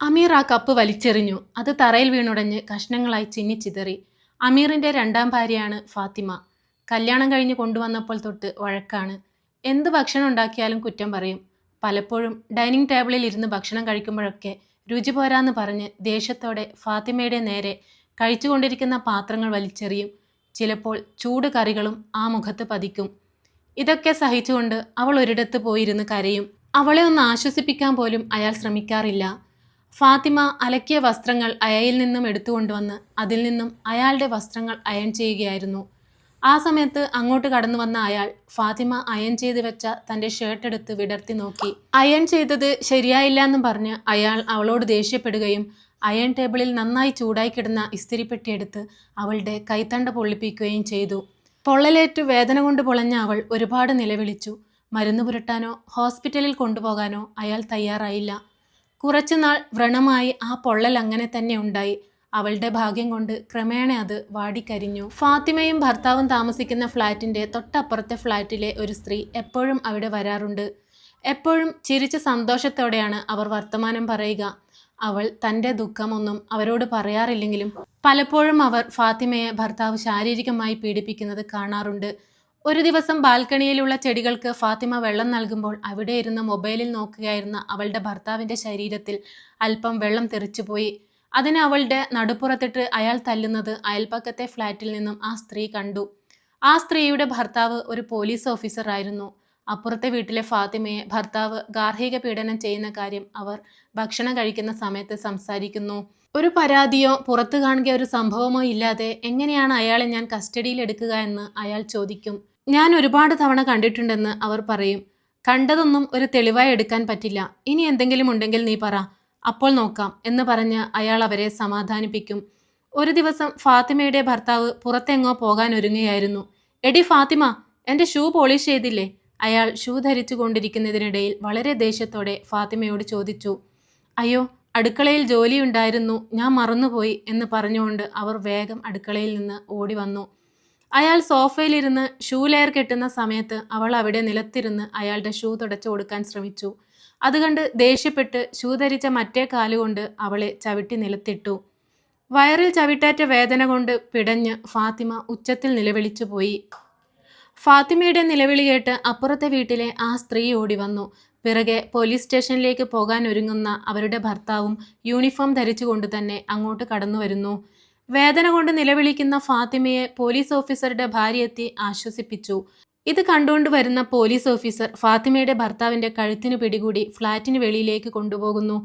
അമീർ ആ കപ്പ് വലിച്ചെറിഞ്ഞു. അത് തറയിൽ വീണുടഞ്ഞ് കഷ്ണങ്ങളായി ചിന്നിച്ചിതറി അമീറിന്റെ രണ്ടാം ഭാര്യയാണ് ഫാത്തിമ. കല്യാണം കഴിഞ്ഞ് കൊണ്ടുവന്നപ്പോൾ തൊട്ട് വഴക്കാണ്. എന്ത് ഭക്ഷണം ഉണ്ടാക്കിയാലും കുറ്റം പറയും. പലപ്പോഴും ഡൈനിങ് ടേബിളിൽ ഇരുന്ന് ഭക്ഷണം കഴിക്കുമ്പോഴൊക്കെ രുചി പോരാന്ന് പറഞ്ഞ് ദേഷ്യത്തോടെ ഫാത്തിമയുടെ നേരെ കഴിച്ചുകൊണ്ടിരിക്കുന്ന പാത്രങ്ങൾ വലിച്ചെറിയും. ചിലപ്പോൾ ചൂട് കറികളും ആ മുഖത്ത് പതിക്കും. ഇതൊക്കെ സഹിച്ചുകൊണ്ട് അവൾ ഒരിടത്ത് പോയിരുന്ന് കരയും. അവളെ ഒന്ന് ആശ്വസിപ്പിക്കാൻ പോലും അയാൾ ശ്രമിക്കാറില്ല. ഫാത്തിമ അലക്കിയ വസ്ത്രങ്ങൾ അയയിൽ നിന്നും എടുത്തുകൊണ്ടുവന്ന് അതിൽ നിന്നും അയാളുടെ വസ്ത്രങ്ങൾ അയൺ ചെയ്യുകയായിരുന്നു. ആ സമയത്ത് അങ്ങോട്ട് കടന്നു വന്ന അയാൾ ഫാത്തിമ അയൺ ചെയ്ത് വെച്ച തന്റെ ഷർട്ട് എടുത്ത് വിടർത്തി നോക്കി. അയൺ ചെയ്തത് ശരിയായില്ല എന്നും പറഞ്ഞ് അയാൾ അവളോട് ദേഷ്യപ്പെടുകയും അയൺ ടേബിളിൽ നന്നായി ചൂടായി കിടന്ന ഇസ്തിരിപ്പെട്ടി എടുത്ത് അവളുടെ കൈത്തണ്ട പൊള്ളിപ്പിക്കുകയും ചെയ്തു. പൊള്ളലേറ്റ് വേദന കൊണ്ട് പൊളഞ്ഞ അവൾ ഒരുപാട് നിലവിളിച്ചു. മരുന്ന് പുരട്ടാനോ ഹോസ്പിറ്റലിൽ കൊണ്ടുപോകാനോ അയാൾ തയ്യാറായില്ല. കുറച്ചുനാൾ വ്രണമായി ആ പൊള്ളൽ അങ്ങനെ തന്നെ ഉണ്ടായി. അവളുടെ ഭാഗ്യം കൊണ്ട് ക്രമേണ അത് വാടിക്കരിഞ്ഞു. ഫാത്തിമയും ഭർത്താവും താമസിക്കുന്ന ഫ്ലാറ്റിന്റെ തൊട്ടപ്പുറത്തെ ഫ്ലാറ്റിലെ ഒരു സ്ത്രീ എപ്പോഴും അവിടെ വരാറുണ്ട്. എപ്പോഴും ചിരിച്ച സന്തോഷത്തോടെയാണ് അവർ വർത്തമാനം പറയുക. അവൾ തന്റെ ദുഃഖമൊന്നും അവരോട് പറയാറില്ലെങ്കിലും പലപ്പോഴും അവർ ഫാത്തിമയെ ഭർത്താവ് ശാരീരികമായി പീഡിപ്പിക്കുന്നത് കാണാറുണ്ട്. ഒരു ദിവസം ബാൽക്കണിയിലുള്ള ചെടികൾക്ക് ഫാത്തിമ വെള്ളം നൽകുമ്പോൾ അവിടെ ഇരുന്ന് മൊബൈലിൽ നോക്കുകയായിരുന്ന അവളുടെ ഭർത്താവിന്റെ ശരീരത്തിൽ അല്പം വെള്ളം തെറിച്ചുപോയി അതിന് അവളുടെ നടുപ്പുറത്തിട്ട് അയാൾ തല്ലുന്നത് അയൽപ്പക്കത്തെ ഫ്ലാറ്റിൽ നിന്നും ആ സ്ത്രീ കണ്ടു. ആ സ്ത്രീയുടെ ഭർത്താവ് ഒരു പോലീസ് ഓഫീസർ ആയിരുന്നു. അപ്പുറത്തെ വീട്ടിലെ ഫാത്തിമയെ ഭർത്താവ് ഗാർഹിക പീഡനം ചെയ്യുന്ന കാര്യം അവർ ഭക്ഷണം കഴിക്കുന്ന സമയത്ത് സംസാരിക്കുന്നു. ഒരു പരാതിയോ പുറത്തു കാണുക ഒരു സംഭവമോ ഇല്ലാതെ എങ്ങനെയാണ് അയാളെ ഞാൻ കസ്റ്റഡിയിൽ എടുക്കുക എന്ന് അയാൾ ചോദിക്കും. ഞാൻ ഒരുപാട് തവണ കണ്ടിട്ടുണ്ടെന്ന് അവർ പറയും. കണ്ടതൊന്നും ഒരു തെളിവായി എടുക്കാൻ പറ്റില്ല. ഇനി എന്തെങ്കിലും ഉണ്ടെങ്കിൽ നീ പറ. അപ്പോൾ നോക്കാം എന്ന് പറഞ്ഞ് അയാൾ അവരെ സമാധാനിപ്പിക്കും. ഒരു ദിവസം ഫാത്തിമയുടെ ഭർത്താവ് പുറത്തെങ്ങോ പോകാൻ ഒരുങ്ങുകയായിരുന്നു. എടി ഫാത്തിമ എന്റെ ഷൂ പോളിഷ് ചെയ്തില്ലേ? അയാൾ ഷൂ ധരിച്ചു കൊണ്ടിരിക്കുന്നതിനിടയിൽ വളരെ ദേഷ്യത്തോടെ ഫാത്തിമയോട് ചോദിച്ചു. അയ്യോ അടുക്കളയിൽ ജോലിയുണ്ടായിരുന്നു. ഞാൻ മറന്നുപോയി എന്ന് പറഞ്ഞുകൊണ്ട് അവർ വേഗം അടുക്കളയിൽ നിന്ന് ഓടി വന്നു. അയാൾ സോഫയിലിരുന്ന് ഷൂ ലെയർ കെട്ടുന്ന സമയത്ത് അവൾ അവിടെ നിലത്തിരുന്ന് അയാളുടെ ഷൂ തുടച്ചു കൊടുക്കാൻ ശ്രമിച്ചു. അതുകണ്ട് ദേഷ്യപ്പെട്ട് ഷൂ ധരിച്ച മറ്റേ കാലുകൊണ്ട് അവളെ ചവിട്ടി നിലത്തിട്ടു. വയറിൽ ചവിട്ടേറ്റ വേദന കൊണ്ട് പിടഞ്ഞ് ഫാത്തിമ ഉച്ചത്തിൽ നിലവിളിച്ചു പോയി. ഫാത്തിമയുടെ നിലവിളി കേട്ട് അപ്പുറത്തെ വീട്ടിലെ ആ സ്ത്രീ ഓടി വന്നു. പിറകെ പോലീസ് സ്റ്റേഷനിലേക്ക് പോകാൻ ഒരുങ്ങുന്ന അവരുടെ ഭർത്താവും യൂണിഫോം ധരിച്ചുകൊണ്ട് തന്നെ അങ്ങോട്ട് കടന്നു വരുന്നു. വേദന കൊണ്ട് നിലവിളിക്കുന്ന ഫാത്തിമയെ പോലീസ് ഓഫീസറുടെ ഭാര്യ എത്തി ആശ്വസിപ്പിച്ചു. ഇത് കണ്ടുകൊണ്ട് വരുന്ന പോലീസ് ഓഫീസർ ഫാത്തിമയുടെ ഭർത്താവിന്റെ കഴുത്തിന് പിടികൂടി ഫ്ളാറ്റിന് വെളിയിലേക്ക് കൊണ്ടുപോകുന്നു.